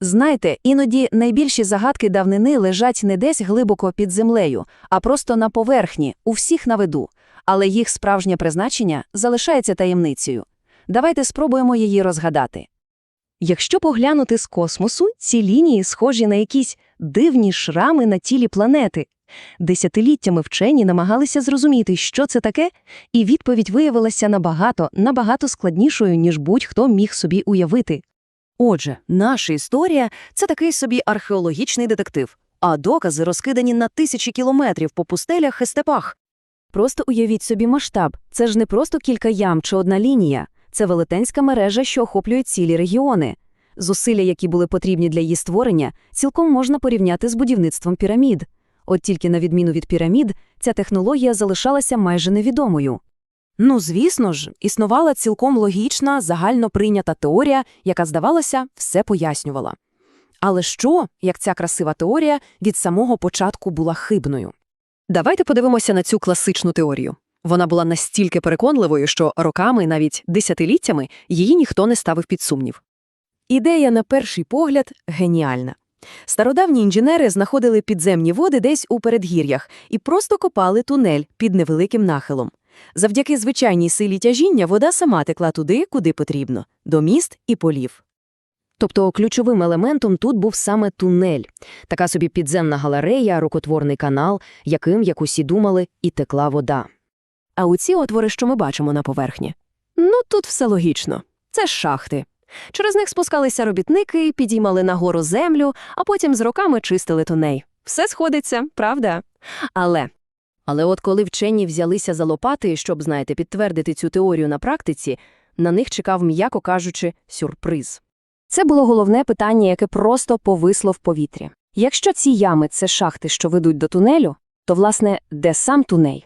Знаєте, іноді найбільші загадки давнини лежать не десь глибоко під землею, а просто на поверхні, у всіх на виду. Але їх справжнє призначення залишається таємницею. Давайте спробуємо її розгадати. Якщо поглянути з космосу, ці лінії схожі на якісь дивні шрами на тілі планети. Десятиліттями вчені намагалися зрозуміти, що це таке, і відповідь виявилася набагато, набагато складнішою, ніж будь-хто міг собі уявити. Отже, наша історія це такий собі археологічний детектив, а докази розкидані на тисячі кілометрів по пустелях і степах. Просто уявіть собі масштаб. Це ж не просто кілька ям чи одна лінія. Це велетенська мережа, що охоплює цілі регіони. Зусилля, які були потрібні для її створення, цілком можна порівняти з будівництвом пірамід. От тільки на відміну від пірамід, ця технологія залишалася майже невідомою. Ну, звісно ж, існувала цілком логічна, загально прийнята теорія, яка, здавалося, все пояснювала. Але що, як ця красива теорія від самого початку була хибною? Давайте подивимося на цю класичну теорію. Вона була настільки переконливою, що роками, навіть десятиліттями, її ніхто не ставив під сумнів. Ідея, на перший погляд, геніальна. Стародавні інженери знаходили підземні води десь у передгір'ях і просто копали тунель під невеликим нахилом. Завдяки звичайній силі тяжіння вода сама текла туди, куди потрібно – до міст і полів. Тобто ключовим елементом тут був саме тунель, така собі підземна галерея, рукотворний канал, яким, як усі думали, і текла вода. А у ці отвори, що ми бачимо на поверхні? Ну, тут все логічно. Це ж шахти. Через них спускалися робітники, підіймали нагору землю, а потім з роками чистили туней. Все сходиться, правда? Але Але от коли вчені взялися за лопати, щоб, знаєте, підтвердити цю теорію на практиці, на них чекав, м'яко кажучи, сюрприз. Це було головне питання, яке просто повисло в повітрі. Якщо ці ями – це шахти, що ведуть до тунелю, то, власне, де сам тунель?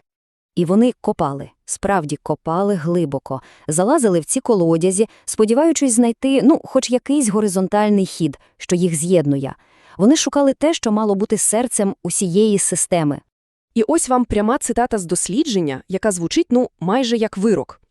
І вони копали, справді копали глибоко, залазили в ці колодязі, сподіваючись знайти, ну, хоч якийсь горизонтальний хід, що їх з'єднує. Вони шукали те, що мало бути серцем усієї системи. І ось вам пряма цитата з дослідження, яка звучить, ну, майже як вирок.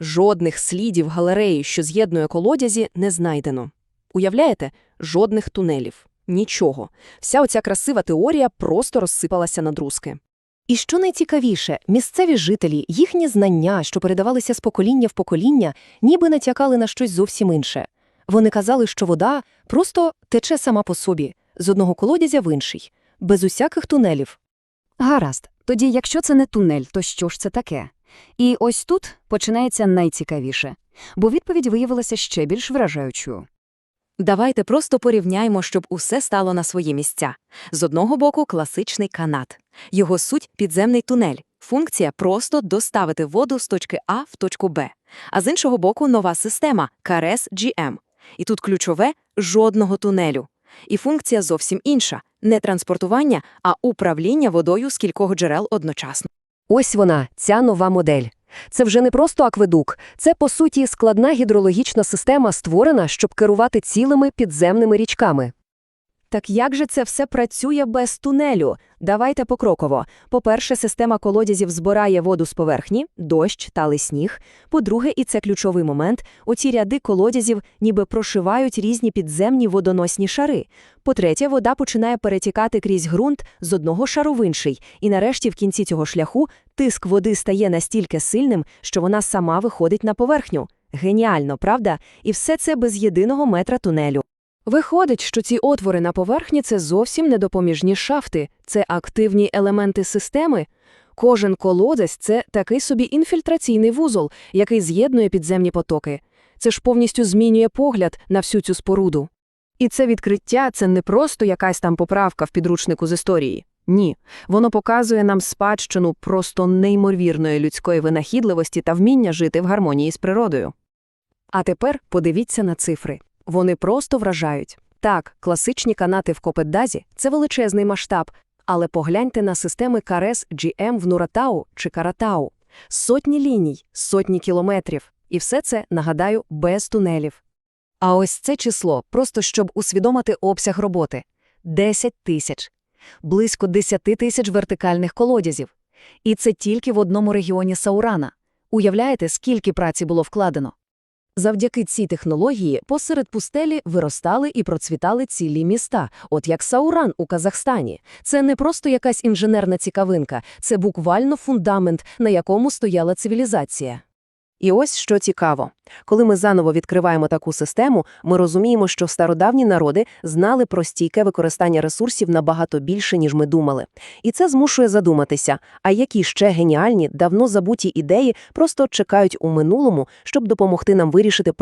Жодних слідів галереї, що з'єднує колодязі, не знайдено. Уявляєте? Жодних тунелів. Нічого. Вся оця красива теорія просто розсипалася на друзки. І що найцікавіше, місцеві жителі, їхні знання, що передавалися з покоління в покоління, ніби натякали на щось зовсім інше. Вони казали, що вода просто тече сама по собі, з одного колодязя в інший, без усяких тунелів. Гаразд, тоді якщо це не тунель, то що ж це таке? І ось тут починається найцікавіше, бо відповідь виявилася ще більш вражаючою. Давайте просто порівняємо, щоб усе стало на свої місця. З одного боку класичний канат. Його суть – підземний тунель. Функція – просто доставити воду з точки А в точку Б. А з іншого боку нова система – КРС-GM. І тут ключове – жодного тунелю. І функція зовсім інша – не транспортування, а управління водою з кількох джерел одночасно. Ось вона, ця нова модель. Це вже не просто акведук, це, по суті, складна гідрологічна система, створена, щоб керувати цілими підземними річками. Так як же це все працює без тунелю? Давайте покроково. По-перше, система колодязів збирає воду з поверхні, дощ, тали сніг. По-друге, і це ключовий момент, оці ряди колодязів ніби прошивають різні підземні водоносні шари. По-третє, вода починає перетікати крізь ґрунт з одного шару в інший, і нарешті в кінці цього шляху тиск води стає настільки сильним, що вона сама виходить на поверхню. Геніально, правда? І все це без єдиного метра тунелю. Виходить, що ці отвори на поверхні це зовсім не допоміжні шафти, це активні елементи системи. Кожен колодязь це такий собі інфільтраційний вузол, який з'єднує підземні потоки. Це ж повністю змінює погляд на всю цю споруду. І це відкриття це не просто якась там поправка в підручнику з історії. Ні, воно показує нам спадщину просто неймовірної людської винахідливості та вміння жити в гармонії з природою. А тепер подивіться на цифри. Вони просто вражають. Так, класичні канати в Копетдазі – це величезний масштаб, але погляньте на системи КРС GM в Нуратау чи Каратау. Сотні ліній, сотні кілометрів. І все це, нагадаю, без тунелів. А ось це число, просто щоб усвідомити обсяг роботи – 10 тисяч. Близько 10 тисяч вертикальних колодязів. І це тільки в одному регіоні Саурана. Уявляєте, скільки праці було вкладено? Завдяки цій технології посеред пустелі виростали і процвітали цілі міста, от як Сауран у Казахстані. Це не просто якась інженерна цікавинка, це буквально фундамент, на якому стояла цивілізація. І ось що цікаво. Коли ми заново відкриваємо таку систему, ми розуміємо, що стародавні народи знали про стійке використання ресурсів набагато більше, ніж ми думали. І це змушує задуматися, а які ще геніальні, давно забуті ідеї просто чекають у минулому, щоб допомогти нам вирішити